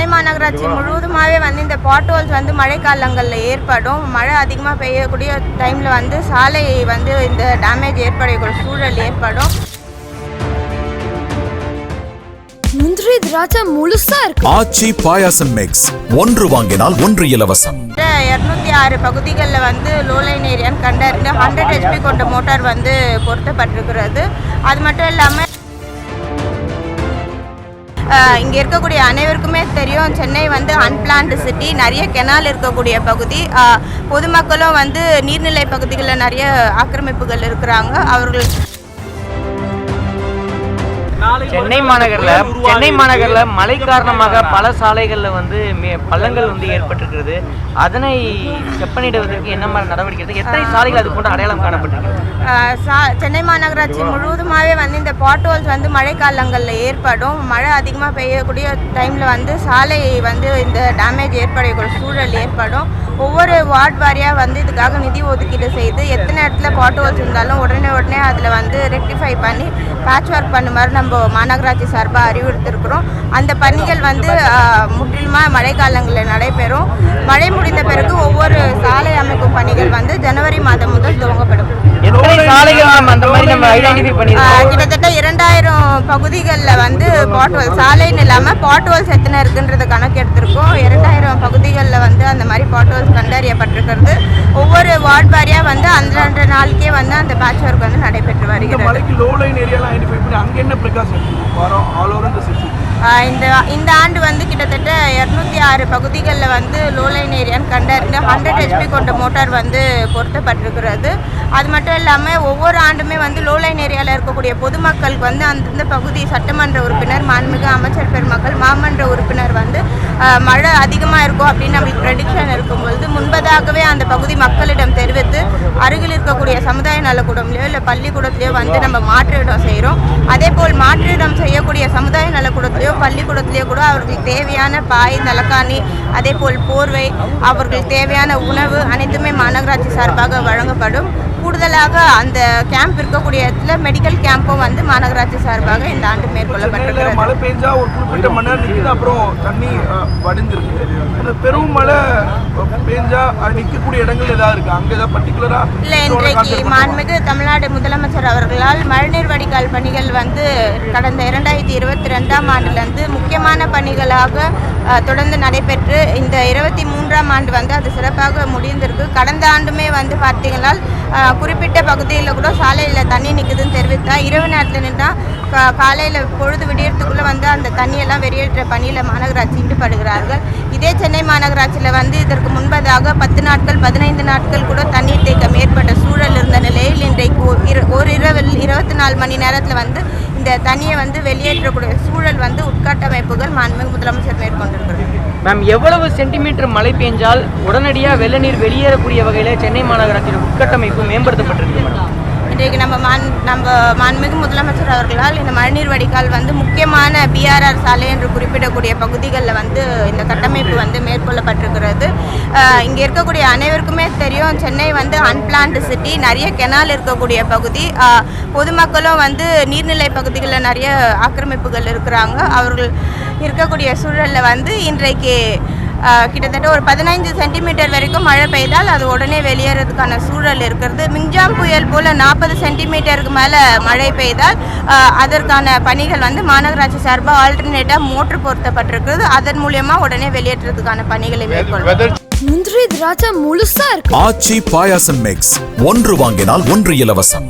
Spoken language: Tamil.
சென்னை மாநகராட்சி முழுவதுமாகவே வந்து இந்த பாட்ஹோல்ஸ் வந்து மழைக்காலங்களில் ஏற்படும். மழை அதிகமாக பெய்யக்கூடிய டைமில் வந்து சாலை வந்து இந்த டேமேஜ் ஏற்படக்கூடிய சூழல் ஏற்படும். முந்திரி திராட்சை முழுசா இருக்கு. ஆச்சி பாயாசம் மிக்ஸ் ஒன்று வாங்கினால் ஒன்று இலவசம். இரநூத்தி ஆறு பகுதிகளில் வந்து லோலைன் ஏரியான்னு கண்டறிந்து ஹண்ட்ரட் ஹெச்பி கொண்ட மோட்டார் வந்து பொருத்தப்பட்டிருக்கிறது. அது மட்டும் இல்லாமல் இங்கே இருக்கக்கூடிய அனைவருக்குமே தெரியும் சென்னை வந்து அன்பிளான்டு சிட்டி நிறைய கெனால் இருக்கக்கூடிய பகுதி. பொதுமக்களும் வந்து நீர்நிலை பகுதிகளில் நிறைய ஆக்கிரமிப்புகள் இருக்கிறாங்க. அவர்கள் சென்னை மாநகர்ல சென்னை மாநகர்ல மழை காரணமாக பல சாலைகள்ல வந்து பள்ளங்கள் வந்து ஏற்பட்டிருக்கிறது. அதனை செப்பனிடுவதற்கு என்ன மாதிரி நடவடிக்கை எடுத்து எத்தனை சாலைகள் அது போன்ற அடையாளம் சா- சென்னை மாநகராட்சி முழுவதுமாகவே வந்து இந்த பாட்ஹோல்ஸ் வந்து மழைக்காலங்களில் ஏற்படும். மழை அதிகமாக பெய்யக்கூடிய டைமில் வந்து சாலை வந்து இந்த டேமேஜ் ஏற்படக்கூடிய சூழல் ஏற்படும். ஒவ்வொரு வார்ட் வாரியாக வந்து இதுக்காக நிதி ஒதுக்கீடு செய்து எத்தனை இடத்துல பாட்ஹோல்ஸ் இருந்தாலும் உடனே உடனே அதில் வந்து ரெக்டிஃபை பண்ணி பேட்ச் ஒர்க் பண்ணுமாறு நம்ம மாநகராட்சி சார்பாக அறிவுறுத்திருக்கிறோம். அந்த பணிகள் வந்து முற்றிலுமாக முற்றிலுமாக மழைக்காலங்களில் நடைபெறும். மழை முடிந்த பிறகு ஒவ்வொரு சாலை அமைக்கும் பணிகள் வந்து ஜனவரி மாதம் முதல் துவங்கப்படும். அந்த கிட்டத்தட்ட இரண்டாயிரம் பகுதிகளில் வந்து பாட்ஹோல் சாலைன்னு இல்லாமல் பாட்ஹோல்ஸ் எத்தனை இருக்குன்றது கணக்கு எடுத்திருக்கோம். இரண்டாயிரம் பகுதிகளில் வந்து அந்த மாதிரி பாட்ஹோல்ஸ் கண்டறியப்பட்டிருக்கிறது. ஒவ்வொரு வார்டு வாரியாக வந்து அந்தந்த நாளுக்கே வந்து அந்த பேட்ச் ஒர்க் வந்து நடைபெற்று இந்த வருகிறது. இந்த இந்த இந்த ஆண்டு வந்து கிட்டத்தட்ட இரநூத்தி ஆறு பகுதிகளில் வந்து லோலைன் ஏரியான்னு கண்டறிந்து ஹண்ட்ரட் ஹெச்பி கொண்ட மோட்டார் வந்து பொருத்தப்பட்டிருக்கிறது. அது மட்டும் இல்லாமல் ஒவ்வொரு ஆண்டுமே வந்து லோலைன் ஏரியாவில் இருக்கக்கூடிய பொதுமக்களுக்கு வந்து அந்தந்த பகுதி சட்டமன்ற உறுப்பினர் மாண்புமிகு அமைச்சர் பெருமக்கள் மாமன்ற உறுப்பினர் வந்து ஆஹ் மழை அதிகமாக இருக்கும் அப்படின்னு நம்மளுக்கு ப்ரெடிக்ஷன் இருக்கும்பொழுது முன்பதாகவே அந்த பகுதி மக்களிடம் தெரிவித்து அருகில் இருக்கக்கூடிய சமுதாய நலக்கூடம்லையோ இல்லை பள்ளிக்கூடத்துலையோ வந்து நம்ம மாற்றிடம் செய்கிறோம் அதே போல் மாற்றிடம் செய்யக்கூடிய சமுதாய நலக்கூடத்திலையோ பள்ளிக்கூடத்திலையோ கூட அவர்களுக்கு தேவையான பாய் தலக்காணி அதே போல் போர்வை அவர்களுக்கு தேவையான உணவு அனைத்துமே மாநகராட்சி சார்பாக வழங்கப்படும். கூடுதலாக அந்த கேம்ப் இருக்கக்கூடிய இடத்துல மெடிக்கல் கேம்பும் வந்து மாநகராட்சி சார்பாக இந்த ஆண்டு மேற்கொள்ளப்பட்டிருக்கிறது. மழை பெஞ்சா ஒரு குறிப்பிட்ட மணி நேரம் நிற்குது அப்புறம் தண்ணி வடிஞ்சிருக்கு அந்த பெரும் மழை பெஞ்சா நிற்கக்கூடிய இடங்கள் ஏதாவது இருக்கு? அங்க ஏதாவது பர்டிகுலரா இல்லை இன்றைக்கு மாண்புமிகு தமிழ்நாடு முதலமைச்சர் அவர்களால் மழைநீர் வடிகால் பணிகள் வந்து கடந்த இரண்டாயிரத்தி இருபத்தி ரெண்டாம் ஆண்டுலேருந்து முக்கியமான பணிகளாக தொடர்ந்து நடைபெற்று இந்த இருபத்தி மூன்றாம் ஆண்டு வந்து அது சிறப்பாக முடிந்திருக்கு. கடந்த ஆண்டுமே வந்து பார்த்தீங்கன்னா குறிப்பிட்ட பகுதியில் கூட சாலையில் தண்ணி நிற்குதுன்னு தெரிவித்தா இரவு நேரத்தில் நின்றால் காலையில் பொழுது விடியறதுக்குள்ளே வந்து அந்த தண்ணியெல்லாம் வெளியேற்ற பணியில் மாநகராட்சி ஈடுபடுகிறார்கள் இதே சென்னை மாநகராட்சியில் வந்து இதற்கு முன்பதாக பத்து நாட்கள் பதினைந்து நாட்கள் கூட தண்ணீர் தேக்கம் ஏற்பட்ட சூழல் இருந்த நிலையில் இன்றைக்கு ஒரு இரவில் இருபத்தி நாலு மணி நேரத்தில் வந்து இந்த தண்ணியை வந்து வெளியேற்றக்கூடிய சூழல் வந்து உட்கட்டமைப்புகள் மாண்புமிகு முதலமைச்சர் மேற்கொண்டிருக்கிறது. மேம் எவ்வளவு சென்டிமீட்டர் மழை பெஞ்சால் உடனடியாக வெள்ள நீர் வெளியேறக்கூடிய வகையில் சென்னை மாநகராட்சியின் உட்கட்டமைப்பு மேம்படுத்தப்பட்டிருக்கு மேடம்? இன்றைக்கு நம்ம மான் நம்ம மாண்புமிகு முதலமைச்சர் அவர்களால் இந்த மழைநீர் வடிகால் வந்து முக்கியமான பிஆர்ஆர் சாலை என்று குறிப்பிடக்கூடிய பகுதிகளில் வந்து இந்த கட்டமைப்பு வந்து மேற்கொள்ளப்பட்டிருக்கிறது. இங்கே இருக்கக்கூடிய அனைவருக்குமே தெரியும் சென்னை வந்து அன்பிளான்டு சிட்டி நிறைய கெனால் இருக்கக்கூடிய பகுதி. பொதுமக்களும் வந்து நீர்நிலை பகுதிகளில் நிறைய ஆக்கிரமிப்புகள் இருக்கிறாங்க. அவர்கள் இருக்கக்கூடிய சூழலில் வந்து இன்றைக்கு கிட்டத்தட்ட ஒரு பதினைஞ்சு சென்டிமீட்டர் வரைக்கும் மழை பெய்தால் அது உடனே வெளியேறதுக்கான சூழல் இருக்கிறது. மிங்ஜாம் புயல் போல் நாற்பது சென்டிமீட்டருக்கு மேலே மழை பெய்தால் அதற்கான பணிகள் வந்து மாநகராட்சி சார்பாக ஆல்டர்னேட்டாக மோட்ரு பொருத்தப்பட்டிருக்கிறது. அதன் மூலியமா உடனே வெளியேற்றத்துக்கான பணிகளை மேற்கொள்ளும் முந்திரி திராட்சை முழுசா இருக்கு. ஆச்சி பாயாசம் மிக்ஸ் ஒன்று வாங்கினால் ஒன்று இலவசம்.